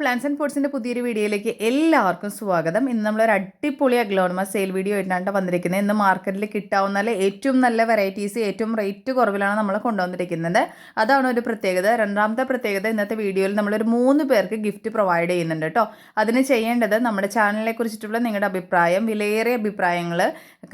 Plans and ഫുഡ്സിന്റെ പുതിയൊരു വീഡിയോയിലേക്ക് എല്ലാവർക്കും സ്വാഗതം. ഇന്ന് നമ്മളൊരു അടിപൊളി അഗ്ലോണമ സെയിൽ വീഡിയോ ആയിട്ടാണ് വന്നിരിക്കുന്നത്. ഇന്ന് മാർക്കറ്റിൽ കിട്ടാവുന്ന ഏറ്റവും നല്ല വെറൈറ്റീസ് ഏറ്റവും റേറ്റ് കുറവിലാണ് നമ്മൾ കൊണ്ടുവന്നിരിക്കുന്നത്. അതാണ് ഒരു പ്രത്യേകത. രണ്ടാമത്തെ പ്രത്യേകത ഇന്നത്തെ വീഡിയോയിൽ നമ്മളൊരു മൂന്ന് പേർക്ക് ഗിഫ്റ്റ് പ്രൊവൈഡ് ചെയ്യുന്നുണ്ട് കേട്ടോ. അതിന് ചെയ്യേണ്ടത് നമ്മുടെ ചാനലിനെ കുറിച്ചിട്ടുള്ള നിങ്ങളുടെ അഭിപ്രായം വിലയേറിയ അഭിപ്രായങ്ങൾ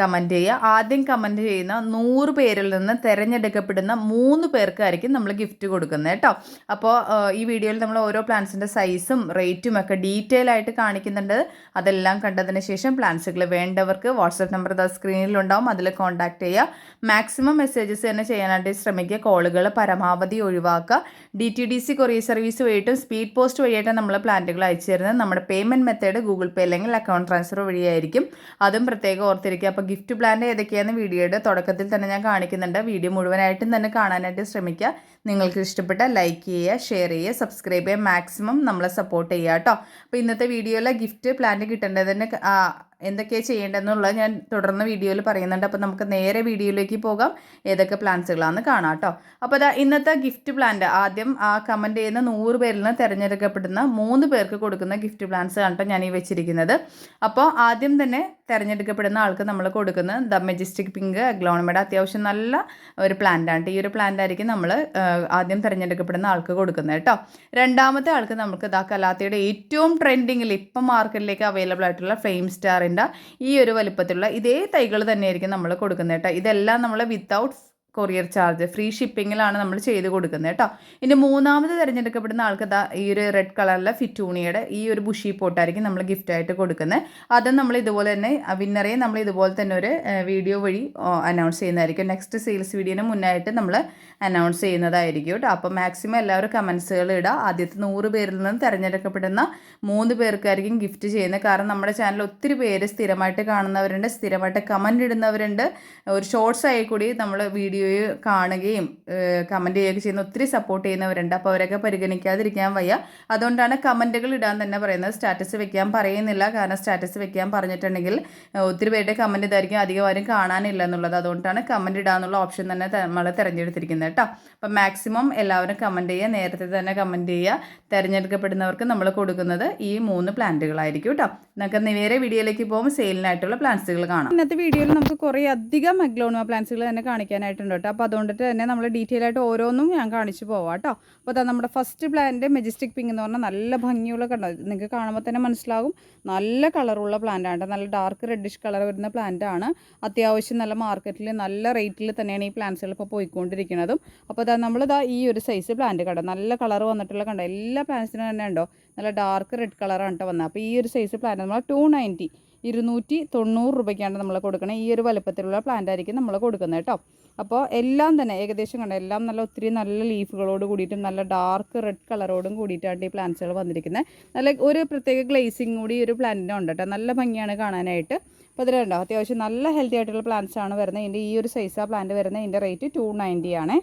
കമന്റ് ചെയ്യുക. ആദ്യം കമന്റ് ചെയ്യുന്ന നൂറ് പേരിൽ നിന്ന് തിരഞ്ഞെടുക്കപ്പെടുന്ന മൂന്ന് പേർക്കായിരിക്കും നമ്മൾ ഗിഫ്റ്റ് കൊടുക്കുന്നത് കേട്ടോ. അപ്പോൾ ഈ വീഡിയോയിൽ നമ്മൾ ഓരോ പ്ലാൻസിന്റെ സൈസും റേറ്റും ഒക്കെ ഡീറ്റെയിൽ ആയിട്ട് കാണിക്കുന്നുണ്ട്. അതെല്ലാം കണ്ടതിന് ശേഷം പ്ലാൻസുകൾ വേണ്ടവർക്ക് വാട്സപ്പ് നമ്പർ സ്ക്രീനിലുണ്ടാവും അതിൽ കോൺടാക്ട് ചെയ്യുക. മാക്സിമം മെസ്സേജസ് തന്നെ ചെയ്യാനായിട്ട് ശ്രമിക്കുക. കോളുകൾ പരമാവധി ഒഴിവാക്കുക. D T D C courier service വഴിയിട്ടും speed post വഴിയായിട്ടും നമ്മൾ പ്ലാന്റുകൾ അയച്ചു തരുന്നത് നമ്മുടെ പേയ്മെന്റ് മെത്തേഡ് ഗൂഗിൾ പേ അല്ലെങ്കിൽ അക്കൗണ്ട് ട്രാൻസ്ഫർ വഴിയായിരിക്കും. അതും പ്രത്യേകം ഓർത്തിരിക്കുക. അപ്പോൾ ഗിഫ്റ്റ് പ്ലാന്റ് ഏതൊക്കെയാണെന്ന് വീഡിയോയുടെ തുടക്കത്തിൽ തന്നെ ഞാൻ കാണിക്കുന്നുണ്ട്. വീഡിയോ മുഴുവനായിട്ടും തന്നെ കാണാനായിട്ട് ശ്രമിക്കുക. നിങ്ങൾക്ക് ഇഷ്ടപ്പെട്ട ലൈക്ക് ചെയ്യുക ഷെയർ ചെയ്യുക സബ്സ്ക്രൈബ് ചെയ്യുക. മാക്സിമം നമ്മളെ സപ്പോർട്ട് ചെയ്യുക കേട്ടോ അപ്പോൾ ഇന്നത്തെ വീഡിയോയിലെ ഗിഫ്റ്റ് പ്ലാന്റ് കിട്ടേണ്ടതിന് എന്തൊക്കെയാണ് ചെയ്യേണ്ടതെന്നുള്ളത് ഞാൻ തുടർന്ന് വീഡിയോയിൽ പറയുന്നുണ്ട്. അപ്പോൾ നമുക്ക് നേരെ വീഡിയോയിലേക്ക് പോകാം. ഏതൊക്കെ പ്ലാന്റ്സുകളാണെന്ന് കാണാം കേട്ടോ. അപ്പോൾ അതാ ഇന്നത്തെ ഗിഫ്റ്റ് പ്ലാന്റ്. ആദ്യം ആ കമന്റ് ചെയ്യുന്ന നൂറ് പേരിൽ നിന്ന് തിരഞ്ഞെടുക്കപ്പെടുന്ന മൂന്ന് പേർക്ക് കൊടുക്കുന്ന ഗിഫ്റ്റ് പ്ലാന്റ്സ് ആണ് ഞാൻ ഈ വെച്ചിരിക്കുന്നത്. അപ്പോൾ ആദ്യം തന്നെ തിരഞ്ഞെടുക്കപ്പെടുന്ന ആൾക്ക് നമ്മൾ കൊടുക്കുന്ന ദ മെജസ്റ്റിക് പിങ്ക് അഗ്ലോണമേഡ അത്യാവശ്യം നല്ല ഒരു പ്ലാന്റാണ് ഈ ഒരു പ്ലാന്റ് ആയിരിക്കും നമ്മൾ ആദ്യം തിരഞ്ഞെടുക്കപ്പെടുന്ന ആൾക്ക് കൊടുക്കുന്നത് കേട്ടോ. രണ്ടാമത്തെ ആൾക്ക് നമുക്ക് ദാ കലാത്തയുടെ ഏറ്റവും ട്രെൻഡിങ്ങിൽ ഇപ്പം മാർക്കറ്റിലേക്ക് അവൈലബിൾ ആയിട്ടുള്ള ഫ്ലെയിം സ്റ്റാറിന്റെ ഈ ഒരു വലുപ്പത്തിലുള്ള ഇതേ തൈകൾ തന്നെയായിരിക്കും നമ്മൾ കൊടുക്കുന്നത് കേട്ടോ. ഇതെല്ലാം നമ്മൾ വിത്തൗട്ട് കൊറിയർ ചാർജ് ഫ്രീ ഷിപ്പിങ്ങിലാണ് നമ്മൾ ചെയ്ത് കൊടുക്കുന്നത് കേട്ടോ. ഇനി മൂന്നാമത് തിരഞ്ഞെടുക്കപ്പെടുന്ന ആൾക്ക് ഈ ഒരു റെഡ് കളറിലെ ഫിറ്റൂണിയുടെ ഈ ഒരു ബുഷി പോട്ടായിരിക്കും നമ്മൾ ഗിഫ്റ്റ് ആയിട്ട് കൊടുക്കുന്നത്. അതും നമ്മൾ ഇതുപോലെ തന്നെ വിന്നറെ നമ്മൾ ഇതുപോലെ തന്നെ ഒരു വീഡിയോ വഴി അനൗൺസ് ചെയ്യുന്നതായിരിക്കും. നെക്സ്റ്റ് സെയിൽസ് വീഡിയോന് മുന്നായിട്ട് നമ്മൾ അനൗൺസ് ചെയ്യുന്നതായിരിക്കും കേട്ടോ. അപ്പോൾ മാക്സിമം എല്ലാവരും കമൻസുകൾ ഇടുക ആദ്യത്തെ നൂറ് പേരിൽ നിന്ന് തിരഞ്ഞെടുക്കപ്പെടുന്ന മൂന്ന് പേർക്കായിരിക്കും ഗിഫ്റ്റ് ചെയ്യുന്നത്. കാരണം നമ്മുടെ ചാനൽ ഒത്തിരി പേര് സ്ഥിരമായിട്ട് കാണുന്നവരുണ്ട് സ്ഥിരമായിട്ട് കമന്റ് ഇടുന്നവരുണ്ട്. ഒരു ഷോർട്സ് ആയി കൂടി നമ്മൾ വീഡിയോ വീഡിയോ കാണുകയും കമന്റ് ചെയ്യുകയൊക്കെ ചെയ്യുന്ന ഒത്തിരി സപ്പോർട്ട് ചെയ്യുന്നവരുണ്ട്. അപ്പോൾ അവരൊക്കെ പരിഗണിക്കാതിരിക്കാൻ വയ്യ. അതുകൊണ്ടാണ് കമന്റുകൾ ഇടാൻ തന്നെ പറയുന്നത്. സ്റ്റാറ്റസ് വെക്കാൻ പറയുന്നില്ല. കാരണം സ്റ്റാറ്റസ് വെക്കാൻ പറഞ്ഞിട്ടുണ്ടെങ്കിൽ ഒത്തിരി പേരുടെ കമന്റ് ഇതായിരിക്കും അധികം ആരും കാണാനില്ല എന്നുള്ളത്. അതുകൊണ്ടാണ് കമന്റ് ഇടാനുള്ള ഓപ്ഷൻ തന്നെ നമ്മൾ തിരഞ്ഞെടുത്തിരിക്കുന്നത് കേട്ടോ. അപ്പം മാക്സിമം എല്ലാവരും കമന്റ് ചെയ്യുക. നേരത്തെ തന്നെ കമന്റ് ചെയ്യുക. തിരഞ്ഞെടുക്കപ്പെടുന്നവർക്ക് നമ്മൾ കൊടുക്കുന്നത് ഈ മൂന്ന് പ്ലാന്റുകളായിരിക്കും കേട്ടോ. നമുക്ക് നേരെ വീഡിയോയിലേക്ക് പോകുമ്പോൾ സെയിലിനായിട്ടുള്ള പ്ലാന്റ്സുകൾ കാണാം. ഇന്നത്തെ വീഡിയോയിൽ നമുക്ക് കുറേ അധികം മെഗ്ലോണിമ പ്ലാന്റ്സുകൾ തന്നെ കാണിക്കാനായിട്ടുണ്ട്. കേട്ടോ അപ്പോൾ അതുകൊണ്ടിട്ട് തന്നെ നമ്മൾ ഡീറ്റെയിൽ ആയിട്ട് ഓരോന്നും ഞാൻ കാണിച്ചു പോവാം കേട്ടോ. അപ്പോൾ അതാ നമ്മുടെ ഫസ്റ്റ് പ്ലാന്റ് മെജസ്റ്റിക് പിങ്ക് എന്ന് പറഞ്ഞാൽ നല്ല ഭംഗിയുള്ള കണ്ടോ? നിങ്ങൾക്ക് കാണുമ്പോൾ തന്നെ മനസ്സിലാകും. നല്ല കളറുള്ള പ്ലാന്റ് ആണ് നല്ല ഡാർക്ക് റെഡിഷ് കളർ വരുന്ന പ്ലാന്റ് ആണ്. അത്യാവശ്യം നല്ല മാർക്കറ്റിൽ നല്ല റേറ്റിൽ തന്നെയാണ് ഈ പ്ലാന്റ്സുകൾ ഇപ്പോൾ പോയിക്കൊണ്ടിരിക്കുന്നതും അപ്പോൾ അതാ നമ്മളിതാ ഈ ഒരു സൈസ് പ്ലാന്റ് കണ്ടോ? നല്ല കളർ വന്നിട്ടുള്ള കണ്ടോ? എല്ലാ പ്ലാന്റ്സിനും തന്നെ ഉണ്ടോ? നല്ല ഡാർക്ക് റെഡ് കളറാണ് കേട്ടോ വന്നത് അപ്പോൾ ഈ ഒരു സൈസ് പ്ലാന്റ് നമ്മൾ ടു നയന്റി ഇരുന്നൂറ്റി തൊണ്ണൂറ് രൂപയ്ക്കാണ് നമ്മൾ കൊടുക്കുന്നത് ഈ ഒരു വലുപ്പത്തിലുള്ള പ്ലാന്റ് ആയിരിക്കും നമ്മൾ കൊടുക്കുന്നത് കേട്ടോ. അപ്പോൾ എല്ലാം തന്നെ ഏകദേശം കണ്ട എല്ലാം നല്ല ഒത്തിരി നല്ല ലീഫുകളോട് കൂടിയിട്ടും നല്ല ഡാർക്ക് റെഡ് കളറോടും കൂടിയിട്ടാണ് ഈ പ്ലാന്റ്സുകൾ വന്നിരിക്കുന്നത്. നല്ല ഒരു പ്രത്യേക ഗ്ലേസിങ് കൂടി ഒരു പ്ലാന്റിന് ഉണ്ട് കേട്ടോ. നല്ല ഭംഗിയാണ് കാണാനായിട്ട്. അപ്പോൾ ഇതിൽ കണ്ടോ അത്യാവശ്യം നല്ല ഹെൽത്തി ആയിട്ടുള്ള പ്ലാന്റ്സ് ആണ് വരുന്നത്. ഇതിന്റെ ഈ ഒരു സൈസാ പ്ലാന്റ് വരുന്നത് ഇതിന്റെ റേറ്റ് ടു നയന്റി ആണ്.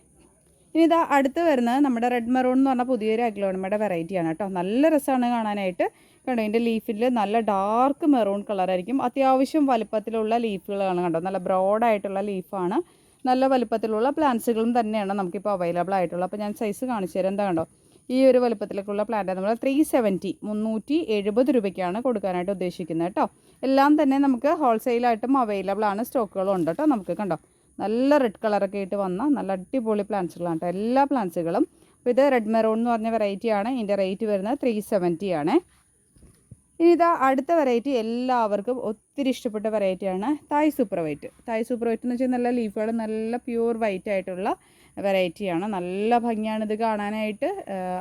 ഇനി ഇതാ അടുത്ത് വരുന്നത് നമ്മുടെ റെഡ് മെറൂൺ എന്ന് പറഞ്ഞാൽ പുതിയൊരു അഗ്ലോണിമയുടെ വെറൈറ്റിയാണ് കേട്ടോ. നല്ല രസമാണ് കാണാനായിട്ട്. കണ്ടോ? ഇതിന്റെ ലീഫിൽ നല്ല ഡാർക്ക് മെറൂൺ കളറായിരിക്കും അത്യാവശ്യം വലുപ്പത്തിലുള്ള ലീഫുകളാണ് കണ്ടോ? നല്ല ബ്രോഡായിട്ടുള്ള ലീഫാണ് നല്ല വലുപ്പത്തിലുള്ള പ്ലാന്റ്സുകളും തന്നെയാണ് നമുക്കിപ്പോൾ അവൈലബിൾ ആയിട്ടുള്ളത്. അപ്പോൾ ഞാൻ സൈസ് കാണിച്ചു തരാം. എന്താ കണ്ടോ? ഈ ഒരു വലുപ്പത്തിലേക്കുള്ള പ്ലാന്റ് നമ്മൾ ത്രീ സെവന്റി മുന്നൂറ്റി എഴുപത് രൂപയ്ക്കാണ് കൊടുക്കാനായിട്ട് ഉദ്ദേശിക്കുന്നത് കേട്ടോ. എല്ലാം തന്നെ നമുക്ക് ഹോൾസെയിലായിട്ടും അവൈലബിൾ ആണ്. സ്റ്റോക്കുകളും ഉണ്ട് കേട്ടോ നമുക്ക് കണ്ടോ? നല്ല റെഡ് കളറൊക്കെ ആയിട്ട് വന്ന നല്ല അടിപൊളി പ്ലാന്റ്സുകളാണ് കേട്ടോ. എല്ലാ പ്ലാന്റ്സുകളും അപ്പോൾ ഇത് റെഡ് മെറൂൺ എന്ന് പറഞ്ഞ വെറൈറ്റിയാണ് ഇതിന്റെ റേറ്റ് വരുന്നത് ത്രീ സെവന്റി ആണ്. ഇനി ഇതാ അടുത്ത വെറൈറ്റി എല്ലാവർക്കും ഒത്തിരി ഇഷ്ടപ്പെട്ട വെറൈറ്റിയാണ് Thai super white Thai super white എന്ന് വെച്ചാൽ നല്ല ലീഫുകൾ നല്ല പ്യൂർ വൈറ്റ് ആയിട്ടുള്ള വെറൈറ്റിയാണ് നല്ല ഭംഗിയാണ് ഇത് കാണാനായിട്ട്.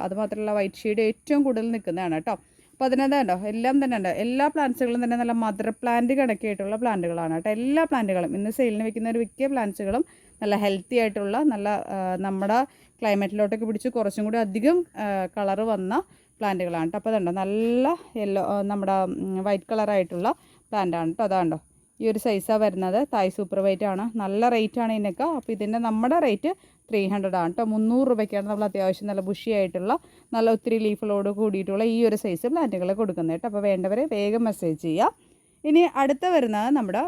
അതുമാത്രമല്ല വൈറ്റ് ഷെയ്ഡ് ഏറ്റവും കൂടുതൽ നിൽക്കുന്നതാണ് കേട്ടോ. അപ്പോൾ അതിനകത്ത് കണ്ടോ? എല്ലാം തന്നെ ഉണ്ട്. എല്ലാ പ്ലാന്റ്സുകളും തന്നെ നല്ല മദർ പ്ലാന്റ് കണക്കായിട്ടുള്ള പ്ലാന്റുകളാണ് കേട്ടോ. എല്ലാ പ്ലാന്റുകളും ഇന്ന് സെയിലിന് വെക്കുന്ന ഒരു മിക്ക പ്ലാന്റ്സുകളും നല്ല ഹെൽത്തി ആയിട്ടുള്ള നല്ല നമ്മുടെ ക്ലൈമറ്റിലോട്ടൊക്കെ പിടിച്ച് കുറച്ചും കൂടി അധികം കളറ് വന്ന പ്ലാന്റുകളാണ് കേട്ടോ. അപ്പോൾ അതുണ്ടോ നല്ല യെല്ലോ നമ്മുടെ വൈറ്റ് കളറായിട്ടുള്ള പ്ലാന്റാണ് കേട്ടോ. അതാണ്ടോ ഈ ഒരു സൈസാണ് വരുന്നത്. തായ് സൂപ്പർ വൈറ്റ് ആണ്. നല്ല റേറ്റ് ആണ് ഇതിനൊക്കെ. അപ്പോൾ ഇതിന്റെ നമ്മുടെ റേറ്റ് ത്രീ ഹൺഡ്രഡ് ആണ് കേട്ടോ. മുന്നൂറ് രൂപയ്ക്കാണ് നമ്മൾ അത്യാവശ്യം നല്ല ബുഷിയായിട്ടുള്ള നല്ല ഒത്തിരി ലീഫുകളോട് കൂടിയിട്ടുള്ള ഈ ഒരു സൈസ് പ്ലാന്റുകൾ കൊടുക്കുന്നത് കേട്ടോ. അപ്പോൾ വേണ്ടവരെ വേഗം മെസ്സേജ് ചെയ്യുക ഇനി അടുത്ത വരുന്നത് നമ്മുടെ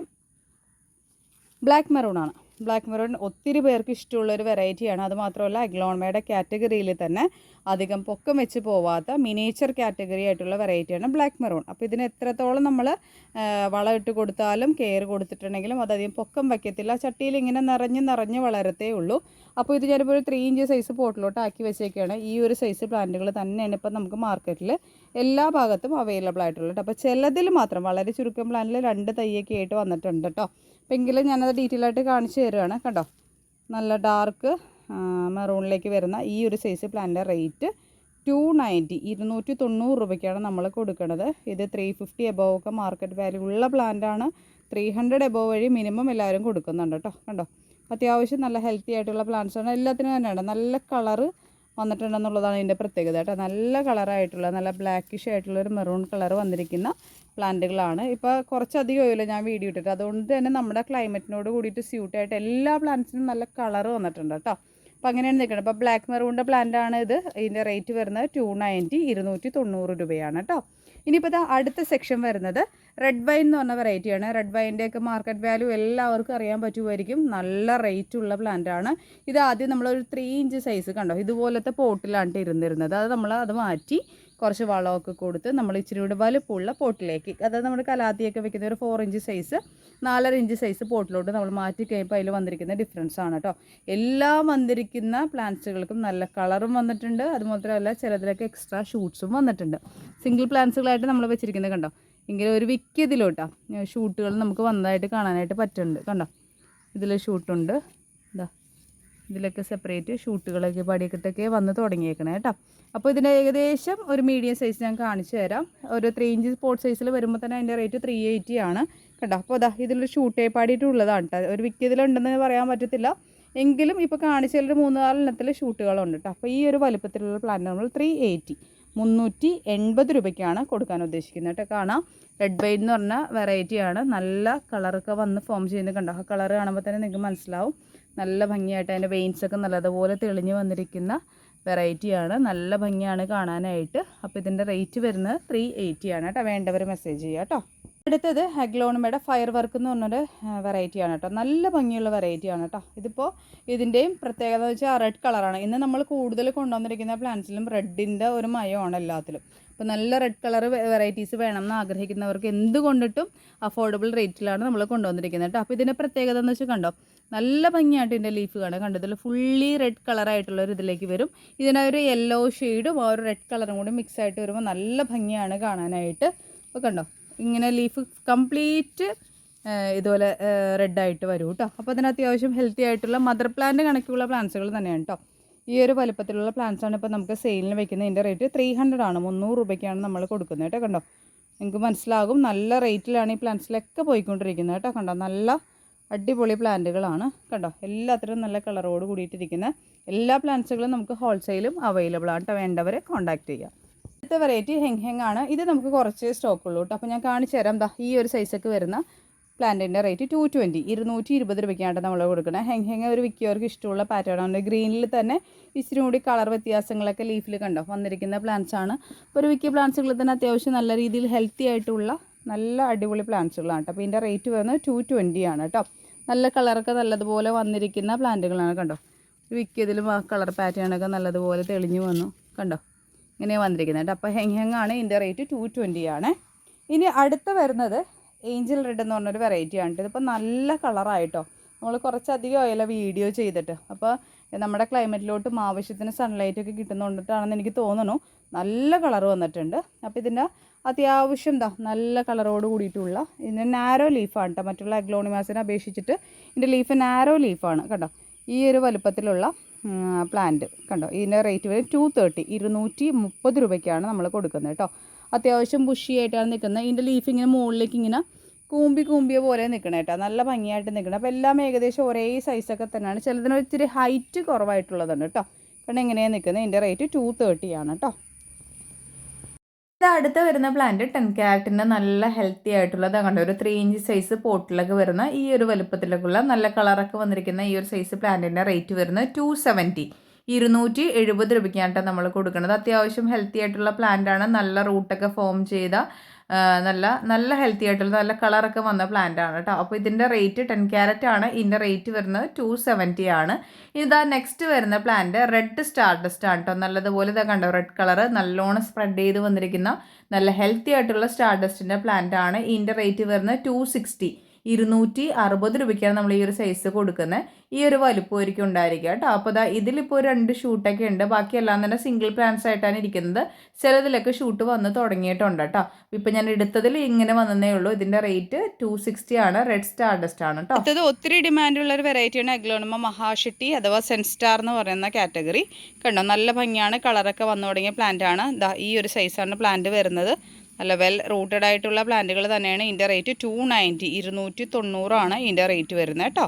ബ്ലാക്ക് ആണ്. ബ്ലാക്ക് മെറൂൺ ഒത്തിരി പേർക്ക് ഇഷ്ടമുള്ള ഒരു വെറൈറ്റിയാണ് അതുമാത്രമല്ല അഗ്ലോൺമയുടെ കാറ്റഗറിയിൽ തന്നെ അധികം പൊക്കം വെച്ച് പോവാത്ത മിനിയേച്ചർ കാറ്റഗറി ആയിട്ടുള്ള വെറൈറ്റിയാണ് ബ്ലാക്ക് മെറൂൺ അപ്പോൾ ഇതിന് എത്രത്തോളം നമ്മൾ വളം ഇട്ട് കൊടുത്താലും കെയർ കൊടുത്തിട്ടുണ്ടെങ്കിലും അതധികം പൊക്കം വയ്ക്കത്തില്ല. ചട്ടിയിൽ ഇങ്ങനെ നിറഞ്ഞ് നിറഞ്ഞ് വളരത്തേ ഉള്ളൂ. അപ്പോൾ ഇത് ഞാനിപ്പോൾ ഒരു ത്രീ ഇഞ്ച് സൈസ് പോട്ടിലോട്ട് ആക്കി വെച്ചേക്കാണ്. ഈ ഒരു സൈസ് പ്ലാന്റുകൾ തന്നെയാണ് ഇപ്പം നമുക്ക് മാർക്കറ്റിൽ എല്ലാ ഭാഗത്തും അവൈലബിൾ ആയിട്ടുള്ളത്. അപ്പോൾ ചിലതിൽ മാത്രം വളരെ ചുരുക്കം പ്ലാനിൽ രണ്ട് തയ്യൊക്കെ ആയിട്ട് വന്നിട്ടുണ്ട് കേട്ടോ അപ്പോൾ എങ്കിലും ഞാനത് ഡീറ്റെയിൽ ആയിട്ട് കാണിച്ചു തരുവാണ് കണ്ടോ? നല്ല ഡാർക്ക് മെറൂണിലേക്ക് വരുന്ന ഈ ഒരു സൈസ് പ്ലാന്റിന്റെ റേറ്റ് ടു നയന്റി ഇരുന്നൂറ്റി തൊണ്ണൂറ് രൂപയ്ക്കാണ് നമ്മൾ കൊടുക്കുന്നത് ഇത് ത്രീ ഫിഫ്റ്റി എബോവ് ഒക്കെ മാർക്കറ്റ് വാല്യൂ ഉള്ള പ്ലാന്റാണ് ത്രീ ഹൺഡ്രഡ് എബോവ് വഴി മിനിമം എല്ലാവരും കൊടുക്കുന്നുണ്ട് കേട്ടോ. കണ്ടോ? അത്യാവശ്യം നല്ല ഹെൽത്തി ആയിട്ടുള്ള പ്ലാന്റ്സ് ആണ്. എല്ലാത്തിനും തന്നെയാണ്. നല്ല കളറ് വന്നിട്ടുണ്ടെന്നുള്ളതാണ് ഇതിന്റെ പ്രത്യേകത കേട്ടോ. നല്ല കളറായിട്ടുള്ള നല്ല ബ്ലാക്കിഷ് ആയിട്ടുള്ള ഒരു മെറൂൺ കളർ വന്നിരിക്കുന്ന പ്ലാന്റുകളാണ്. ഇപ്പോൾ കുറച്ചധികം ഓയില ഞാൻ വീഡിയോ ഇട്ടിട്ട്. അതുകൊണ്ട് തന്നെ നമ്മുടെ ക്ലൈമറ്റിനോട് കൂടിയിട്ട് സ്യൂട്ടായിട്ട് എല്ലാ പ്ലാന്റ്സിനും നല്ല കളർ വന്നിട്ടുണ്ട് കേട്ടോ. അപ്പോൾ അങ്ങനെയാണ് നിൽക്കുന്നത്. അപ്പോൾ ബ്ലാക്ക് മെറൂണിന്റെ പ്ലാന്റ് ആണ് ഇത്. ഇതിന്റെ റേറ്റ് വരുന്നത് ടു നയന്റി ഇരുന്നൂറ്റി തൊണ്ണൂറ് രൂപയാണ് കേട്ടോ. ഇനിയിപ്പോൾ ഇതാ അടുത്ത സെക്ഷൻ വരുന്നത് റെഡ് വൈൻ എന്ന് പറഞ്ഞ വെറൈറ്റിയാണ് റെഡ് വൈന്റെ ഒക്കെ മാർക്കറ്റ് വാല്യൂ എല്ലാവർക്കും അറിയാൻ പറ്റുമായിരിക്കും. നല്ല റേറ്റ് ഉള്ള പ്ലാന്റ് ആണ്. ഇത് ആദ്യം നമ്മളൊരു ത്രീ ഇഞ്ച് സൈസ് കണ്ടോ? ഇതുപോലത്തെ പോട്ടിലാണ് ഇരുന്നിരുന്നത് അത് നമ്മൾ അത് മാറ്റി കുറച്ച് വളമൊക്കെ കൊടുത്ത് നമ്മൾ ഇച്ചിരി കൂടെ വലുപ്പമുള്ള പോട്ടിലേക്ക് അതായത് നമ്മുടെ കലാത്തിയൊക്കെ വെക്കുന്ന ഒരു ഫോർ ഇഞ്ച് സൈസ് നാലര ഇഞ്ച് സൈസ് പോട്ടിലോട്ട് നമ്മൾ മാറ്റി കഴിയുമ്പോൾ അതിൽ വന്നിരിക്കുന്ന ഡിഫറൻസ് ആണ് കേട്ടോ എല്ലാ വന്നിരിക്കുന്ന പ്ലാന്റ്സുകൾക്കും നല്ല കളറും വന്നിട്ടുണ്ട്. അതുമാത്രമല്ല ചിലതിലൊക്കെ എക്സ്ട്രാ ഷൂട്ട്സും വന്നിട്ടുണ്ട്. സിംഗിൾ പ്ലാന്റ്സുകളായിട്ട് നമ്മൾ വെച്ചിരിക്കുന്നത് കണ്ടോ? എങ്കിലും ഒരു വിക്കിയതിലോട്ടാ ഷൂട്ടുകൾ നമുക്ക് വന്നതായിട്ട് കാണാനായിട്ട് പറ്റുന്നുണ്ട്. കണ്ടോ? ഇതിൽ ഷൂട്ടുണ്ട് ഇതിലൊക്കെ സെപ്പറേറ്റ് ഷൂട്ടുകളൊക്കെ പടിയൊക്കെ വന്ന് തുടങ്ങിയേക്കണേ കേട്ടോ. അപ്പോൾ ഇതിന്റെ ഏകദേശം ഒരു മീഡിയം സൈസ് ഞാൻ കാണിച്ചു തരാം. ഒരു ത്രീ ഇഞ്ച് സ്പോർട്സ് സൈസിൽ വരുമ്പോൾ തന്നെ അതിന്റെ റേറ്റ് ത്രീ എയ്റ്റി ആണ് കേട്ടോ. അപ്പോൾ അതാ ഇതിലൊരു ഷൂട്ടേ പാടിയിട്ടുള്ളതാണ് കേട്ടോ. ഒരു വിക്കിയതിലുണ്ടെന്ന് പറയാൻ പറ്റത്തില്ല. എങ്കിലും ഇപ്പോൾ കാണിച്ചതിൽ മൂന്ന് നാലെണ്ണത്തിൽ ഷൂട്ടുകളുണ്ട് കേട്ടോ. അപ്പോൾ ഈ ഒരു വലുപ്പത്തിലുള്ള പ്ലാൻ നമ്മൾ ത്രീ എയ്റ്റി മുന്നൂറ്റി എൺപത് രൂപയ്ക്കാണ് കൊടുക്കാൻ ഉദ്ദേശിക്കുന്നത് കേട്ടോ. കാണാം. റെഡ് വൈറ്റ് എന്ന് പറഞ്ഞ വെറൈറ്റിയാണ് നല്ല കളറൊക്കെ വന്ന് ഫോം ചെയ്യുന്നത് കണ്ടോ? ആ കളർ കാണുമ്പോൾ തന്നെ നിങ്ങൾക്ക് മനസ്സിലാവും. നല്ല ഭംഗിയായിട്ട് അതിന്റെ വെയിൻസ് ഒക്കെ നല്ലതുപോലെ തെളിഞ്ഞ് വന്നിരിക്കുന്ന വെറൈറ്റിയാണ് നല്ല ഭംഗിയാണ് കാണാനായിട്ട്. അപ്പോൾ ഇതിന്റെ റേറ്റ് വരുന്നത് ത്രീ എയ്റ്റിയാണ് കേട്ടോ. വേണ്ടവർ മെസ്സേജ് ചെയ്യുക കേട്ടോ. അടുത്തത് ഹെഗ്ലോണമയുടെ ഫയർ വർക്ക് എന്ന് പറഞ്ഞൊരു വെറൈറ്റിയാണ് കേട്ടോ. നല്ല ഭംഗിയുള്ള വെറൈറ്റിയാണ് കേട്ടോ. ഇതിപ്പോൾ ഇതിന്റെയും പ്രത്യേകത എന്ന് വെച്ചാൽ റെഡ് കളറാണ് ഇന്ന് നമ്മൾ കൂടുതൽ കൊണ്ടുവന്നിരിക്കുന്ന പ്ലാന്റ്സിലും റെഡിന്റെ ഒരു മയമാണ് എല്ലാത്തിലും. അപ്പോൾ നല്ല റെഡ് കളർ വെറൈറ്റീസ് വേണം എന്ന് ആഗ്രഹിക്കുന്നവർക്ക് എന്ത് കൊണ്ടിട്ടും അഫോർഡബിൾ റേറ്റിലാണ് നമ്മൾ കൊണ്ടുവന്നിരിക്കുന്നത് കേട്ടോ അപ്പോൾ ഇതിന്റെ പ്രത്യേകത എന്ന് വെച്ചാൽ കണ്ടോ നല്ല ഭംഗിയായിട്ട് ഇതിന്റെ ലീഫ് കാണാം. കണ്ടതിൽ ഫുള്ളി റെഡ് കളറായിട്ടുള്ള ഒരു ഇതിലേക്ക് വരും. ഇതിന്റെ ഒരു യെല്ലോ ഷെയ്ഡും ആ ഒരു റെഡ് കളറും കൂടി മിക്സ് ആയിട്ട് വരുമ്പോൾ നല്ല ഭംഗിയാണ് കാണാനായിട്ട്. അപ്പോൾ കണ്ടോ ഇങ്ങനെ ലീഫ് കംപ്ലീറ്റ് ഇതുപോലെ റെഡായിട്ട് വരും കേട്ടോ അപ്പോൾ അതിന് അത്യാവശ്യം ഹെൽത്തി ആയിട്ടുള്ള മദർ പ്ലാന്റ് കണക്കുള്ള പ്ലാന്റ്സുകൾ തന്നെയാണ് കേട്ടോ ഈ ഒരു വലുപ്പത്തിലുള്ള പ്ലാന്റ്സാണ് ഇപ്പോൾ നമുക്ക് സെയിലിന് വെക്കുന്നത്. ഇതിന്റെ റേറ്റ് ത്രീ ഹൺഡ്രഡ് ആണ്. മുന്നൂറ് രൂപയ്ക്കാണ് നമ്മൾ കൊടുക്കുന്നത് കേട്ടോ കണ്ടോ? നിങ്ങൾക്ക് മനസ്സിലാകും നല്ല റേറ്റിലാണ് ഈ പ്ലാന്റ്സിലൊക്കെ പോയിക്കൊണ്ടിരിക്കുന്നത് കേട്ടോ കണ്ടോ? നല്ല അടിപൊളി പ്ലാന്റുകളാണ് കണ്ടോ? എല്ലാത്തിനും നല്ല കളറോട് കൂടിയിട്ടിരിക്കുന്ന. എല്ലാ പ്ലാന്റ്സുകളും നമുക്ക് ഹോൾസെയിലും അവൈലബിൾ ആണ് കേട്ടോ. വേണ്ടവരെ കോൺടാക്ട് ചെയ്യാം. അടുത്ത വെറൈറ്റി ഹെങ് ഹെങ് ആണ്. ഇത് നമുക്ക് കുറച്ച് സ്റ്റോക്കുള്ളൂ കേട്ടോ. അപ്പോൾ ഞാൻ കാണിച്ചു തരാം ദാ ഈ ഒരു സൈസൊക്കെ വരുന്ന പ്ലാന്റിന്റെ റേറ്റ് ടു ട്വന്റി ഇരുന്നൂറ്റി ഇരുപത് രൂപയ്ക്കാണ് നമ്മൾ കൊടുക്കുന്നത് ഹെങ് ഹെങ് ഒരു വിക്കിയവർക്ക് ഇഷ്ടമുള്ള പാറ്റേൺ ആണ്. ഗ്രീനിൽ തന്നെ ഇച്ചിരി കൂടി കളർ വ്യത്യാസങ്ങളൊക്കെ ലീഫിൽ കണ്ടോ? വന്നിരിക്കുന്ന പ്ലാന്റ്സ് ആണ്. ഒരു വിക്കിയ പ്ലാന്റ്സുകളിൽ തന്നെ അത്യാവശ്യം നല്ല രീതിയിൽ ഹെൽത്തി ആയിട്ടുള്ള നല്ല അടിപൊളി പ്ലാന്റ്സുകളാണ് കേട്ടോ. അപ്പോൾ ഇതിന്റെ റേറ്റ് വരുന്നത് ടു ട്വന്റി ആണ് കേട്ടോ. നല്ല കളറൊക്കെ നല്ലതുപോലെ വന്നിരിക്കുന്ന പ്ലാന്റുകളാണ് കണ്ടോ? വിക്കിയതിലും ആ കളർ പാറ്റേണൊക്കെ നല്ലതുപോലെ തെളിഞ്ഞു വന്നു കണ്ടോ? ഇങ്ങനെ വന്നിരിക്കുന്നത് കേട്ടോ. അപ്പോൾ ഹെങ് ഹെങ് ആണ് ഇതിന്റെ റേറ്റ് ടു ട്വന്റി ആണ്. ഇനി അടുത്ത വരുന്നത് ഏഞ്ചൽ റെഡ് എന്ന് പറഞ്ഞൊരു വെറൈറ്റി ആണ് ഇതിപ്പോൾ നല്ല കളറായിട്ടോ നമ്മൾ കുറച്ചധികം ഓയില വീഡിയോ ചെയ്തിട്ട്. അപ്പോൾ നമ്മുടെ ക്ലൈമറ്റിലോട്ടും ആവശ്യത്തിന് സൺലൈറ്റ് ഒക്കെ കിട്ടുന്നുകൊണ്ടിട്ടാണെന്ന് എനിക്ക് തോന്നുന്നു. നല്ല കളർ വന്നിട്ടുണ്ട്. അപ്പോൾ ഇതിന്റെ അത്യാവശ്യം എന്താ നല്ല കളറോട് കൂടിയിട്ടുള്ള ഇതിന്റെ നാരോ ലീഫാണ് കേട്ടോ. മറ്റുള്ള അഗ്ലോണിമാസിനെ അപേക്ഷിച്ചിട്ട് ഇതിന്റെ ലീഫ് നാരോ ലീഫാണ് കേട്ടോ. ഈ ഒരു വലുപ്പത്തിലുള്ള പ്ലാന്റ് കണ്ടോ? ഇതിന്റെ റേറ്റ് വരും ടു തേർട്ടി ഇരുന്നൂറ്റി മുപ്പത് രൂപയ്ക്കാണ് നമ്മൾ കൊടുക്കുന്നത് കേട്ടോ അത്യാവശ്യം ബുഷിയായിട്ടാണ് നിൽക്കുന്നത്. ഇതിന്റെ ലീഫ് ഇങ്ങനെ മുകളിലേക്ക് ഇങ്ങനെ കൂമ്പി കൂമ്പിയ പോലെ നിൽക്കണം കേട്ടോ നല്ല ഭംഗിയായിട്ട് നിൽക്കണം. അപ്പോൾ എല്ലാം ഏകദേശം ഒരേ സൈസൊക്കെ തന്നെയാണ്. ചിലതിന് ഇത്തിരി ഹൈറ്റ് കുറവായിട്ടുള്ളതാണ് കേട്ടോ കാരണം എങ്ങനെയാണ് നിൽക്കുന്നത്. ഇതിന്റെ റേറ്റ് ടു തേർട്ടിയാണ് കേട്ടോ അടുത്ത് വരുന്ന പ്ലാന്റ് ടെൻ ക്യാരറ്റിന്റെ നല്ല ഹെൽത്തി ആയിട്ടുള്ളത് കണ്ടോ ഒരു ത്രീ ഇഞ്ച് സൈസ് പോട്ടിലൊക്കെ വരുന്ന ഈ ഒരു വലുപ്പത്തിലേക്കുള്ള നല്ല കളറൊക്കെ വന്നിരിക്കുന്ന ഈ ഒരു സൈസ് പ്ലാന്റിന്റെ റേറ്റ് വരുന്നത് ടു സെവന്റി ഇരുന്നൂറ്റി എഴുപത് രൂപയ്ക്കാണ് നമ്മൾ കൊടുക്കുന്നത് അത്യാവശ്യം ഹെൽത്തി ആയിട്ടുള്ള പ്ലാന്റ് ആണ്. നല്ല റൂട്ടൊക്കെ ഫോം ചെയ്ത നല്ല നല്ല ഹെൽത്തി ആയിട്ടുള്ള നല്ല കളറൊക്കെ വന്ന പ്ലാന്റ് ആണ് കേട്ടോ അപ്പോൾ ഇതിന്റെ റേറ്റ് ടെൻ ക്യാരറ്റ് ആണ്. ഇതിന്റെ റേറ്റ് വരുന്നത് ടു സെവന്റി ആണ്. ഇതാ നെക്സ്റ്റ് വരുന്ന പ്ലാന്റ് റെഡ് സ്റ്റാർഡസ്റ്റ് ആണ് കേട്ടോ നല്ലതുപോലെ ഇതാ കണ്ടോ റെഡ് കളർ നല്ലോണം സ്പ്രെഡ് ചെയ്ത് വന്നിരിക്കുന്ന നല്ല ഹെൽത്തി ആയിട്ടുള്ള സ്റ്റാർഡസ്റ്റിന്റെ പ്ലാന്റ് ആണ്. ഇതിന്റെ റേറ്റ് വരുന്നത് ടു സിക്സ്റ്റി ഇരുന്നൂറ്റി അറുപത് രൂപയ്ക്കാണ് നമ്മൾ ഈ ഒരു സൈസ് കൊടുക്കുന്നത് ഈ ഒരു വലുപ്പമായിരിക്കും ഉണ്ടായിരിക്കുക കേട്ടോ. അപ്പോൾ ദാ ഇതിലിപ്പോൾ രണ്ട് ഷൂട്ടൊക്കെ ഉണ്ട്. ബാക്കിയെല്ലാം തന്നെ സിംഗിൾ പ്ലാൻസ് ആയിട്ടാണ് ഇരിക്കുന്നത്. ചിലതിലൊക്കെ ഷൂട്ട് വന്ന് തുടങ്ങിയിട്ടുണ്ട് കേട്ടോ. ഇപ്പം ഞാൻ എടുത്തതിൽ ഇങ്ങനെ വന്നതേ ഉള്ളൂ. ഇതിന്റെ റേറ്റ് ടു സിക്സ്റ്റി ആണ്. റെഡ് സ്റ്റാർ ഡസ്റ്റ് ആണ് കേട്ടോ. അടുത്തത് ഒത്തിരി ഡിമാൻഡുള്ള ഒരു വെറൈറ്റിയാണ് അഗ്ലോണമ മഹാഷെട്ടി അഥവാ സെൻസ്റ്റാർ എന്ന് പറയുന്ന കാറ്റഗറി കണ്ടോ? നല്ല ഭംഗിയാണ്. കളറൊക്കെ വന്നു തുടങ്ങിയ പ്ലാന്റ് ആണ്. ഈ ഒരു സൈസാണ് പ്ലാന്റ് വരുന്നത്. നല്ല വെൽ റൂട്ടഡ് ആയിട്ടുള്ള പ്ലാന്റുകൾ തന്നെയാണ്. ഇതിന്റെ റേറ്റ് ടു നയന്റി ഇരുന്നൂറ്റി തൊണ്ണൂറാണ് ഇതിന്റെ റേറ്റ് വരുന്നത് കേട്ടോ.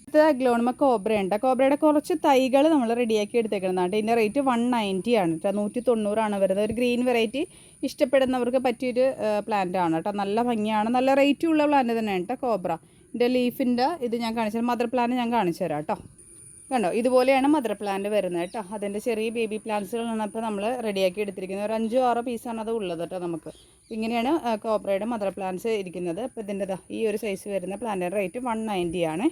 അടുത്തത് അഗ്ലോണമ കോബ്ര ഉണ്ട്. കോബ്രയുടെ കുറച്ച് തൈകൾ നമ്മൾ റെഡിയാക്കി എടുത്തേക്കുന്നതാണ് ഇതിന്റെ റേറ്റ് വൺ നയന്റി ആണ് കേട്ടോ. നൂറ്റി തൊണ്ണൂറാണ് വരുന്നത്. ഒരു ഗ്രീൻ വെറൈറ്റി ഇഷ്ടപ്പെടുന്നവർക്ക് പറ്റിയൊരു പ്ലാന്റ് ആണ് കേട്ടോ. നല്ല ഭംഗിയാണ്. നല്ല റേറ്റുള്ള പ്ലാന്റ് തന്നെയാണ് കേട്ടോ കോബ്ര. ഇതിന്റെ ലീഫിന്റെ ഇത് ഞാൻ കാണിച്ചു മദർ പ്ലാന്റ് ഞാൻ കാണിച്ചു തരാം കേട്ടോ. കണ്ടോ? ഇതുപോലെയാണ് മദർ പ്ലാന്റ് വരുന്നത് കേട്ടോ. അതിന്റെ ചെറിയ ബേബി പ്ലാന്റ്സുകളാണ് ഇപ്പോൾ നമ്മൾ റെഡിയാക്കി എടുത്തിരിക്കുന്നത്. ഒരു അഞ്ചോ ആറോ പീസാണ് അത് ഉള്ളത് കേട്ടോ നമുക്ക്. ഇങ്ങനെയാണ് കോപ്രയുടെ മദർ പ്ലാന്റ്സ് ഇരിക്കുന്നത്. അപ്പോൾ ഇതിന്റെ ഈ ഒരു സൈസ് വരുന്ന പ്ലാന്റിന്റെ റേറ്റ് വൺ നയന്റി ആണ്.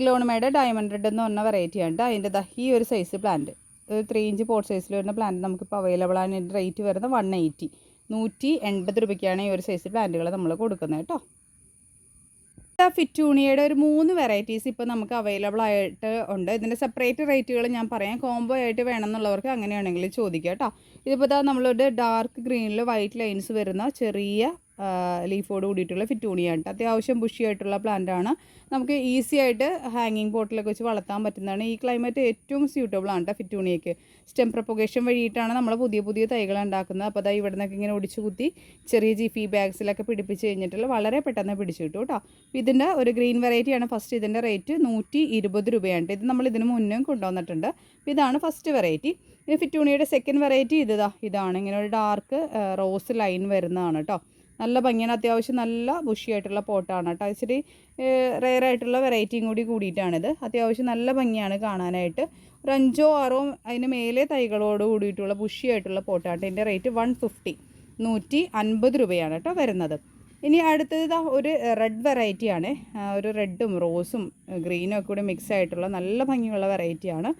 ഗ്ലോണമയുടെ ഡയമണ്ട് റെഡ് എന്ന് പറഞ്ഞ വെറൈറ്റി ആണ് കേട്ടോ. അതിന്റെ ഈ ഒരു സൈസ് പ്ലാന്റ് ഒരു ത്രീ ഇഞ്ച് പോട്ട് സൈസിൽ വരുന്ന പ്ലാന്റ് നമുക്കിപ്പോൾ അവൈലബിൾ ആണ്. റേറ്റ് വരുന്നത് വൺ എയ്റ്റി നൂറ്റി എൺപത് രൂപയ്ക്കാണ് ഈ ഒരു സൈസ് പ്ലാന്റുകൾ നമ്മൾ കൊടുക്കുന്നത് കേട്ടോ. ഫിറ്റൂണിയയുടെ ഒരു മൂന്ന് വെറൈറ്റീസ് ഇപ്പോൾ നമുക്ക് അവൈലബിൾ ആയിട്ട് ഉണ്ട്. ഇതിന്റെ സെപ്പറേറ്റ് റേറ്റുകൾ ഞാൻ പറയാം. കോംബോ ആയിട്ട് വേണമെന്നുള്ളവർക്ക് അങ്ങനെയാണെങ്കിൽ ചോദിക്കാം കേട്ടോ. ഇതിപ്പോൾ ഇതാ നമ്മളൊരു ഡാർക്ക് ഗ്രീനിൽ വൈറ്റ് ലൈൻസ് വരുന്ന ചെറിയ ലീഫോട് കൂടിയിട്ടുള്ള ഫിറ്റൂണിയാണ് അത്യാവശ്യം ബുഷി ആയിട്ടുള്ള പ്ലാന്റ് ആണ്. നമുക്ക് ഈസി ആയിട്ട് ഹാങ്ങിങ് പോട്ടിലൊക്കെ വെച്ച് വളർത്താൻ പറ്റുന്നതാണ്. ഈ ക്ലൈമറ്റ് ഏറ്റവും സ്യൂട്ടബിൾ ആണ് കേട്ടോ ഫിറ്റൂണിയയ്ക്ക് സ്റ്റെം പ്രൊപ്പഗേഷൻ വഴിയിട്ടാണ് നമ്മൾ പുതിയ പുതിയ തൈകൾ ഉണ്ടാക്കുന്നത്. അപ്പോൾ അതാ ഇവിടെ നിന്നൊക്കെ ഇങ്ങനെ ഒടിച്ചു കുത്തി ചെറിയ ജിഫി ബാഗ്സിലൊക്കെ പിടിപ്പിച്ച് കഴിഞ്ഞിട്ടുള്ള വളരെ പെട്ടെന്ന് പിടിച്ചു കിട്ടും കേട്ടോ ഇതിന്റെ ഒരു ഗ്രീൻ വെറൈറ്റിയാണ് ഫസ്റ്റ് ഇതിന്റെ റേറ്റ് നൂറ്റി ഇരുപത് രൂപയാണ് ഇത് നമ്മൾ ഇതിന് മുന്നേ കൊണ്ടുവന്നിട്ടുണ്ട്. ഇതാണ് ഫസ്റ്റ് വെറൈറ്റി ഇനി ഫിറ്റൂണിയുടെ സെക്കൻഡ് വെറൈറ്റി ഇതാ ഇതാണ്. ഇങ്ങനെ ഒരു ഡാർക്ക് റോസ് ലൈൻ വരുന്നതാണ് കേട്ടോ നല്ല ഭംഗിയാണ്. അത്യാവശ്യം നല്ല ബുഷിയായിട്ടുള്ള പോട്ടാണ് കേട്ടോ ഇച്ചിരി റെയർ ആയിട്ടുള്ള വെറൈറ്റിയും കൂടി കൂടിയിട്ടാണിത്. അത്യാവശ്യം നല്ല ഭംഗിയാണ് കാണാനായിട്ട്. ഒരു അഞ്ചോ ആറോ അതിന് മേലെ തൈകളോട് കൂടിയിട്ടുള്ള ബുഷിയായിട്ടുള്ള പോട്ടാണ് ഇതിന്റെ റേറ്റ് വൺ ഫിഫ്റ്റി നൂറ്റി അൻപത് രൂപയാണ് കേട്ടോ വരുന്നത്. ഇനി അടുത്തത് ഒരു റെഡ് വെറൈറ്റിയാണ് ഒരു റെഡും റോസും ഗ്രീനും ഒക്കെ കൂടി മിക്സ് ആയിട്ടുള്ള നല്ല ഭംഗിയുള്ള വെറൈറ്റിയാണ്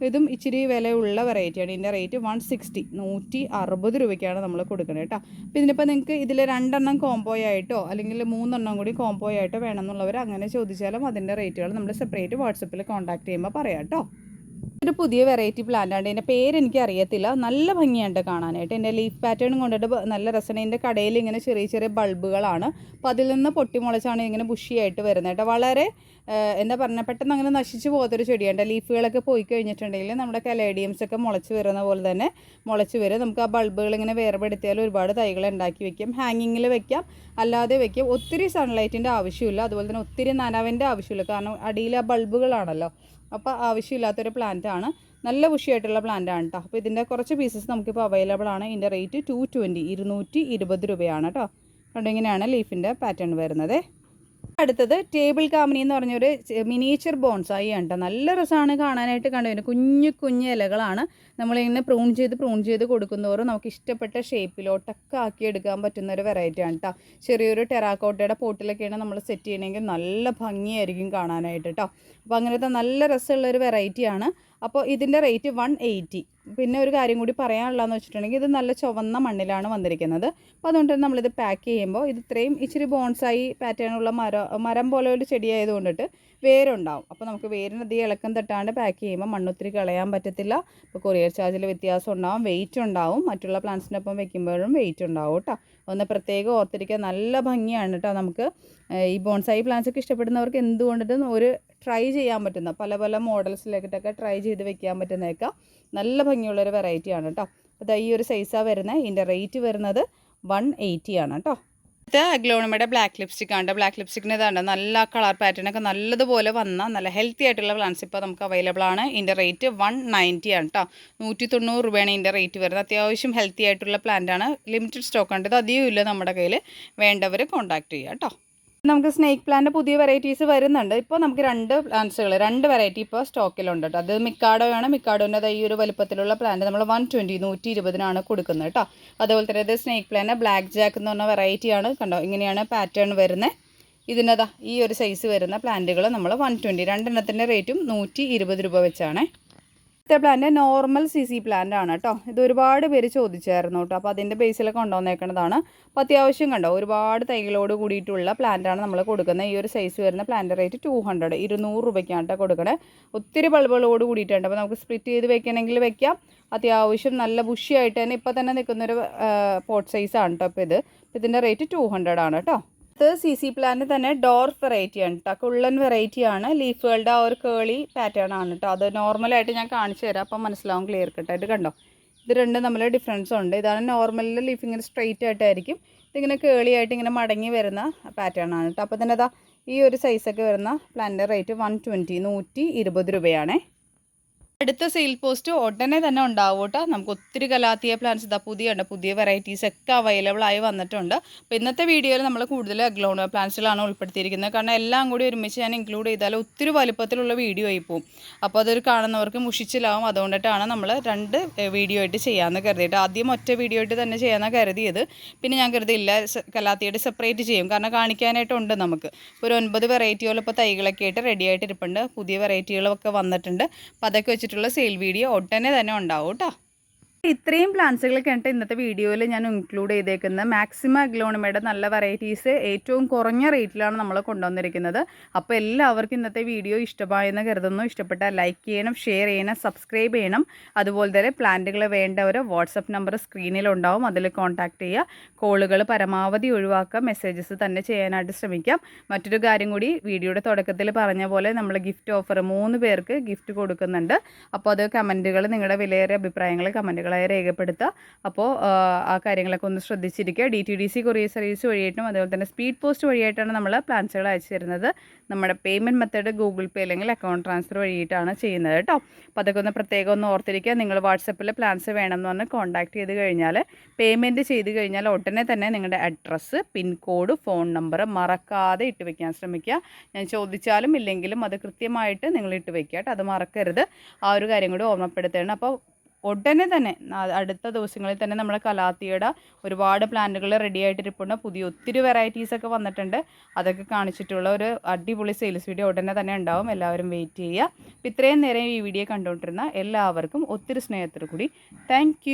ഇതും ഇച്ചിരി വിലയുള്ള വെറൈറ്റിയാണ് ഇതിന്റെ റേറ്റ് വൺ സിക്സ്റ്റി നൂറ്റി അറുപത് രൂപയ്ക്കാണ് നമ്മൾ കൊടുക്കുന്നത് കേട്ടോ അപ്പോൾ ഇതിനിപ്പോൾ നിങ്ങൾക്ക് ഇതിൽ രണ്ടെണ്ണം കോംബോ ആയിട്ടോ അല്ലെങ്കിൽ മൂന്നെണ്ണം കൂടി കോംബോ ആയിട്ടോ വേണമെന്നുള്ളവർ അങ്ങനെ ചോദിച്ചാലും അതിന്റെ റേറ്റുകൾ നമ്മൾ സെപ്പറേറ്റ് വാട്സപ്പിൽ കോൺടാക്ട് ചെയ്യുമ്പോൾ പറയാം കേട്ടോ ഒരു പുതിയ വെറൈറ്റി പ്ലാന്റ് ആണ്. ഇതിന്റെ പേര് എനിക്ക് അറിയത്തില്ല. നല്ല ഭംഗിയുണ്ട് കാണാനായിട്ട്. എന്റെ ലീഫ് പാറ്റേൺ കൊണ്ടിട്ട് നല്ല രസമാണ്. ഇതിന്റെ കടയിൽ ഇങ്ങനെ ചെറിയ ചെറിയ ബൾബുകളാണ് അപ്പോൾ അതിൽ നിന്ന് പൊട്ടിമുളച്ചാണ് ഇങ്ങനെ ബുഷിയായിട്ട് വരുന്നത് കേട്ടോ. വളരെ എന്താ പറഞ്ഞാൽ പെട്ടെന്ന് അങ്ങനെ നശിച്ചു പോകാത്തൊരു ചെടിയാണ് ലീഫുകളൊക്കെ പോയി കഴിഞ്ഞിട്ടുണ്ടെങ്കിൽ നമ്മുടെ കലേഡിയംസ് ഒക്കെ മുളച്ച് വരുന്ന പോലെ തന്നെ മുളച്ച് വരും. നമുക്ക് ആ ബൾബുകൾ ഇങ്ങനെ വേർപെടുത്തിയാൽ ഒരുപാട് തൈകൾ ഉണ്ടാക്കി വെക്കാം. ഹാങ്ങിങ്ങിൽ വെക്കാം. അല്ലാതെ വെക്കാം. ഒത്തിരി സൺലൈറ്റിന്റെ ആവശ്യമില്ല. അതുപോലെ തന്നെ ഒത്തിരി നനവിന്റെ ആവശ്യമില്ല. കാരണം അടിയിൽ ആ ബൾബുകളാണല്ലോ അപ്പോൾ ആവശ്യമില്ലാത്തൊരു പ്ലാന്റ് ആണ്. നല്ല ബുഷിയായിട്ടുള്ള പ്ലാന്റ് ആണ് കേട്ടോ അപ്പോൾ ഇതിന്റെ കുറച്ച് പീസസ് നമുക്കിപ്പോൾ അവൈലബിൾ ആണ്. ഇതിന്റെ റേറ്റ് ടു ട്വന്റി ഇരുന്നൂറ്റി ഇരുപത് രൂപയാണ് കേട്ടോ കണ്ടോ ഇങ്ങനെയാണ് ലീഫിന്റെ പാറ്റേൺ വരുന്നത്. അടുത്തത് ടേബിൾ കാമിനി എന്ന് പറഞ്ഞൊരു മിനിയേച്ചർ ബോൺസ് ആയി കേട്ടോ നല്ല രസമാണ് കാണാനായിട്ട് കണ്ടു? വരുന്നത് കുഞ്ഞു കുഞ്ഞു ഇലകളാണ്. നമ്മളിങ്ങനെ പ്രൂൺ ചെയ്ത് പ്രൂൺ ചെയ്ത് കൊടുക്കുന്നതോറും നമുക്ക് ഇഷ്ടപ്പെട്ട ഷേപ്പിലോട്ടൊക്കെ ആക്കി എടുക്കാൻ പറ്റുന്ന ഒരു വെറൈറ്റി ആണ് കേട്ടോ ചെറിയൊരു ടെറാക്കോട്ടയുടെ പോട്ടിലൊക്കെയാണ് നമ്മൾ സെറ്റ് ചെയ്യണമെങ്കിൽ നല്ല ഭംഗിയായിരിക്കും കാണാനായിട്ട് കേട്ടോ അപ്പോൾ അങ്ങനത്തെ നല്ല രസമുള്ള ഒരു വെറൈറ്റിയാണ് അപ്പോൾ ഇതിന്റെ റേറ്റ് വൺ എയ്റ്റി പിന്നെ ഒരു കാര്യം കൂടി പറയാനുള്ളതെന്ന് വെച്ചിട്ടുണ്ടെങ്കിൽ ഇത് നല്ല ചുവന്ന മണ്ണിലാണ് വന്നിരിക്കുന്നത്. അപ്പോൾ അതുകൊണ്ട് തന്നെ നമ്മളിത് പാക്ക് ചെയ്യുമ്പോൾ ഇത് ഇത്രയും ഇച്ചിരി ബോൺസായി പാറ്റേണുള്ള മരം മരം പോലെ ഒരു ചെടിയായതുകൊണ്ടിട്ട് വേരുണ്ടാവും. അപ്പോൾ നമുക്ക് വേരിന് അധികം ഇളക്കം തട്ടാണ്ട് പാക്ക് ചെയ്യുമ്പോൾ മണ്ണൊത്തിരി കളയാൻ പറ്റത്തില്ല. ഇപ്പോൾ കൊറിയർ ചാർജിൽ വ്യത്യാസം ഉണ്ടാവും വെയിറ്റ് ഉണ്ടാവും. മറ്റുള്ള പ്ലാന്റ്സിന്റെ ഒപ്പം വെക്കുമ്പോഴും വെയിറ്റ് ഉണ്ടാവും കേട്ടോ. ഒന്ന് പ്രത്യേകം ഓർത്തിരിക്കുക നല്ല ഭംഗിയാണ് കേട്ടോ നമുക്ക്. ഈ ബോൺസായി പ്ലാന്റ്സ് ഒക്കെ ഇഷ്ടപ്പെടുന്നവർക്ക് എന്തുകൊണ്ടിട്ടും ഒരു ട്രൈ ചെയ്യാൻ പറ്റുന്ന പല പല മോഡൽസിലേക്കിട്ടൊക്കെ ട്രൈ ചെയ്ത് വെക്കാൻ പറ്റുന്നതൊക്കെ നല്ല ഭംഗിയുള്ളൊരു വെറൈറ്റിയാണ് കേട്ടോ. അപ്പോൾ ഈ ഒരു സൈസാണ് വരുന്നത് ഇതിന്റെ റേറ്റ് വരുന്നത് വൺ എയ്റ്റി ആണ് കേട്ടോ. ഇത് ഗ്ലോണിമയുടെ ബ്ലാക്ക് ലിപ്സ്റ്റിക് ആണ്. ബ്ലാക്ക് ലിപ്സ്റ്റിക്കിന് ഇതാണ്. നല്ല കളർ പാറ്റേൺ ഒക്കെ നല്ലതുപോലെ വന്ന നല്ല ഹെൽത്തി ആയിട്ടുള്ള പ്ലാൻസ് ഇപ്പോൾ നമുക്ക് അവൈലബിൾ ആണ്. ഇതിന്റെ റേറ്റ് വൺ നയന്റി ആണ് കേട്ടോ നൂറ്റി തൊണ്ണൂറ് രൂപയാണ് ഇതിന്റെ റേറ്റ് വരുന്നത്. അത്യാവശ്യം ഹെൽത്തി ആയിട്ടുള്ള പ്ലാന്റ് ആണ്. ലിമിറ്റഡ് സ്റ്റോക്ക് ഉണ്ട്. ഇത് അധികം ഇല്ല നമ്മുടെ കയ്യിൽ വേണ്ടവർ കോൺടാക്ട് ചെയ്യുക കേട്ടോ നമുക്ക് സ്നേക്ക് പ്ലാന്റ് പുതിയ വെറൈറ്റീസ് വരുന്നുണ്ട്. ഇപ്പോൾ നമുക്ക് രണ്ട് പ്ലാന്റ്സുകൾ രണ്ട് വെറൈറ്റി ഇപ്പോൾ സ്റ്റോക്കിലുണ്ട് കേട്ടോ അത് മിക്കാഡോയാണ് മിക്കാഡോന്റെ ഈ ഒരു വലുപ്പത്തിലുള്ള പ്ലാന്റ് നമ്മൾ വൺ ട്വന്റി നൂറ്റി ഇരുപതിനാണ് കൊടുക്കുന്നത് കേട്ടോ അതുപോലെ തന്നെ ഇത് സ്നേക്ക് പ്ലാന്റ് ബ്ലാക്ക് ജാക്ക് എന്ന് പറഞ്ഞ വെറൈറ്റിയാണ് കണ്ടോ? ഇങ്ങനെയാണ് പാറ്റേൺ വരുന്നത് ഇതിനതാ ഈ ഒരു സൈസ് വരുന്ന പ്ലാന്റുകൾ നമ്മൾ വൺ ട്വന്റി രണ്ടെണ്ണത്തിന്റെ റേറ്റും നൂറ്റി ഇരുപത് രൂപ വെച്ചാണ്. അടുത്ത plant normal C C plant ആണ് കേട്ടോ ഇത് ഒരുപാട് പേര് ചോദിച്ചായിരുന്നു കേട്ടോ അപ്പോൾ അതിന്റെ ബേസിലൊക്കെ കൊണ്ടുവന്നേക്കുന്നതാണ് അപ്പോൾ അത്യാവശ്യം കണ്ടോ ഒരുപാട് തൈകളോട് കൂടിയിട്ടുള്ള പ്ലാന്റാണ് നമ്മൾ കൊടുക്കുന്നത് ഈ ഒരു സൈസ് വരുന്ന പ്ലാന്റ് റേറ്റ് ടു ഹൺഡ്രഡ് ഇരുന്നൂറ് രൂപയ്ക്കാണ് കേട്ടോ കൊടുക്കണേ. ഒത്തിരി ബൾബുകളോട് കൂടിയിട്ടുണ്ട്. അപ്പോൾ നമുക്ക് സ്പ്ലിറ്റ് ചെയ്ത് വെക്കണമെങ്കിൽ വെക്കാം. അത്യാവശ്യം നല്ല ബുഷിയായിട്ട് തന്നെ ഇപ്പോൾ തന്നെ നിൽക്കുന്നൊരു പോട്ട് സൈസാണ് കേട്ടോ ഇപ്പോൾ ഇത്. ഇതിന്റെ റേറ്റ് ടു ഹൺഡ്രഡ് ആണ് കേട്ടോ ഇത് സി സി പ്ലാന്റ് തന്നെ ഡോർഫ് വെറൈറ്റി ആണ് കേട്ടോ കുള്ളൻ വെറൈറ്റി ആണ്. ലീഫുകളുടെ ആ ഒരു കേളി പാറ്റേൺ ആണ് കേട്ടോ അത് നോർമലായിട്ട് ഞാൻ കാണിച്ചു തരാം. അപ്പം മനസ്സിലാവും ക്ലിയർ കട്ടായിട്ട് കണ്ടോ? ഇത് രണ്ടും തമ്മിൽ ഡിഫറൻസ് ഉണ്ട്. ഇതാണ് നോർമലിൽ ലീഫ് ഇങ്ങനെ സ്ട്രെയിറ്റ് ആയിട്ടായിരിക്കും. ഇതിങ്ങനെ കേളി ആയിട്ട് ഇങ്ങനെ മടങ്ങി വരുന്ന പാറ്റേൺ ആണ് കേട്ടോ അപ്പോൾ തന്നെ അതാ ഈ ഒരു സൈസൊക്കെ വരുന്ന പ്ലാന്റിന്റെ റേറ്റ് വൺ ട്വന്റി നൂറ്റി ഇരുപത് രൂപയാണേ. അടുത്ത സെയിൽ പോസ്റ്റ് ഉടനെ തന്നെ ഉണ്ടാവും കേട്ടോ. നമുക്ക് ഒത്തിരി കലാത്തിയ പ്ലാന്റ്സ് ഇതാ പുതിയ ഉണ്ട് പുതിയ വെറൈറ്റീസ് ഒക്കെ അവൈലബിൾ ആയി വന്നിട്ടുണ്ട്. അപ്പോൾ ഇന്നത്തെ വീഡിയോയിൽ നമ്മൾ കൂടുതൽ അഗ്ലോൺ പ്ലാന്റ്സുകളാണ് ഉൾപ്പെടുത്തിയിരിക്കുന്നത്. കാരണം എല്ലാം കൂടി ഒരുമിച്ച് ഞാൻ ഇൻക്ലൂഡ് ചെയ്താൽ ഒത്തിരി വലുപ്പത്തിലുള്ള വീഡിയോ ആയി പോകും അപ്പോൾ അതൊരു കാണുന്നവർക്ക് മുഷിച്ചിലാവും. അതുകൊണ്ടിട്ടാണ് നമ്മൾ രണ്ട് വീഡിയോ ആയിട്ട് ചെയ്യാമെന്ന് കരുതിയിട്ട് ആദ്യം ഒറ്റ വീഡിയോ ആയിട്ട് തന്നെ ചെയ്യാമെന്ന് കരുതിയത്. പിന്നെ ഞാൻ കരുതിയില്ല കലാത്തിയായിട്ട് സെപ്പറേറ്റ് ചെയ്യും. കാരണം കാണിക്കാനായിട്ടുണ്ട് നമുക്ക്. ഒരു ഒൻപത് വെറൈറ്റികളിപ്പോൾ തൈകളൊക്കെ ആയിട്ട് റെഡി ആയിട്ട് ഇരിപ്പുണ്ട് പുതിയ വെറൈറ്റികളൊക്കെ വന്നിട്ടുണ്ട്. അപ്പോൾ അതൊക്കെ വെച്ചിട്ടുള്ള സെയിൽ വീഡിയോ ഒട്ടനെ തന്നെ ഉണ്ടാവും കേട്ടോ ഇത്രയും പ്ലാന്റ്സുകളൊക്കെ ഉണ്ട് ഇന്നത്തെ വീഡിയോയിൽ ഞാൻ ഇൻക്ലൂഡ് ചെയ്തേക്കുന്നത് മാക്സിമ അഗ്ലോണിമയുടെ നല്ല വെറൈറ്റീസ് ഏറ്റവും കുറഞ്ഞ റേറ്റിലാണ് നമ്മൾ കൊണ്ടുവന്നിരിക്കുന്നത്. അപ്പോൾ എല്ലാവർക്കും ഇന്നത്തെ വീഡിയോ ഇഷ്ടമായെന്ന് കരുതുന്നു. ഇഷ്ടപ്പെട്ടാൽ ലൈക്ക് ചെയ്യണം ഷെയർ ചെയ്യണം സബ്സ്ക്രൈബ് ചെയ്യണം. അതുപോലെ തന്നെ പ്ലാന്റുകൾ വേണ്ടവർ വാട്സപ്പ് നമ്പർ സ്ക്രീനിലുണ്ടാവും അതിൽ കോൺടാക്ട് ചെയ്യുക. കോളുകൾ പരമാവധി ഒഴിവാക്കുക. മെസ്സേജസ് തന്നെ ചെയ്യാനായിട്ട് ശ്രമിക്കാം. മറ്റൊരു കാര്യം കൂടി വീഡിയോയുടെ തുടക്കത്തിൽ പറഞ്ഞ പോലെ നമ്മൾ ഗിഫ്റ്റ് ഓഫർ മൂന്ന് പേർക്ക് ഗിഫ്റ്റ് കൊടുക്കുന്നുണ്ട്. അപ്പോൾ അത് കമന്റുകൾ നിങ്ങളുടെ വിലയേറിയ അഭിപ്രായങ്ങൾ കമന്റുകളായി രേഖപ്പെടുത്തുക. അപ്പോൾ ആ, കാര്യങ്ങളൊക്കെ ഒന്ന് ശ്രദ്ധിച്ചിരിക്കുക. D T D C courier service വഴിയായിട്ടും അതുപോലെ തന്നെ സ്പീഡ് പോസ്റ്റ് വഴിയായിട്ടാണ് നമ്മൾ പ്ലാൻസുകൾ അയച്ചു തരുന്നത്. നമ്മുടെ പേയ്മെന്റ് മെത്തേഡ് ഗൂഗിൾ പേ അല്ലെങ്കിൽ അക്കൗണ്ട് ട്രാൻസ്ഫർ വഴിയിട്ടാണ് ചെയ്യുന്നത് കേട്ടോ. അപ്പോൾ അതൊക്കെ ഒന്ന് പ്രത്യേകം ഒന്ന് ഓർത്തിരിക്കുക. നിങ്ങൾ വാട്സപ്പിൽ പ്ലാൻസ് വേണമെന്ന് പറഞ്ഞ് കോൺടാക്ട് ചെയ്ത് കഴിഞ്ഞാൽ പേയ്മെന്റ് ചെയ്ത് കഴിഞ്ഞാൽ ഉടനെ തന്നെ നിങ്ങളുടെ അഡ്രസ്സ് പിൻകോഡ് ഫോൺ നമ്പർ മറക്കാതെ ഇട്ട് വയ്ക്കാൻ ശ്രമിക്കുക. ഞാൻ ചോദിച്ചാലും ഇല്ലെങ്കിലും അത് കൃത്യമായിട്ട് നിങ്ങൾ ഇട്ട് വയ്ക്കുക കേട്ടോ. അത് മറക്കരുത്. ആ ഒരു കാര്യം കൂടി ഓർമ്മപ്പെടുത്തുകയാണ് അപ്പോൾ ഉടനെ തന്നെ അടുത്ത ദിവസങ്ങളിൽ തന്നെ നമ്മുടെ കലാത്തിയുടെ ഒരുപാട് പ്ലാന്റുകൾ റെഡി ആയിട്ടിരിപ്പുണ്ട്. പുതിയ ഒത്തിരി വെറൈറ്റീസ് ഒക്കെ വന്നിട്ടുണ്ട്. അതൊക്കെ കാണിച്ചിട്ടുള്ള ഒരു അടിപൊളി സെയിൽസ് വീഡിയോ ഉടനെ തന്നെ ഉണ്ടാവും. എല്ലാവരും വെയിറ്റ് ചെയ്യുക. ഇത്രയും നേരം ഈ വീഡിയോ കണ്ടുകൊണ്ടിരുന്ന എല്ലാവർക്കും ഒത്തിരി സ്നേഹത്തോടു കൂടി താങ്ക്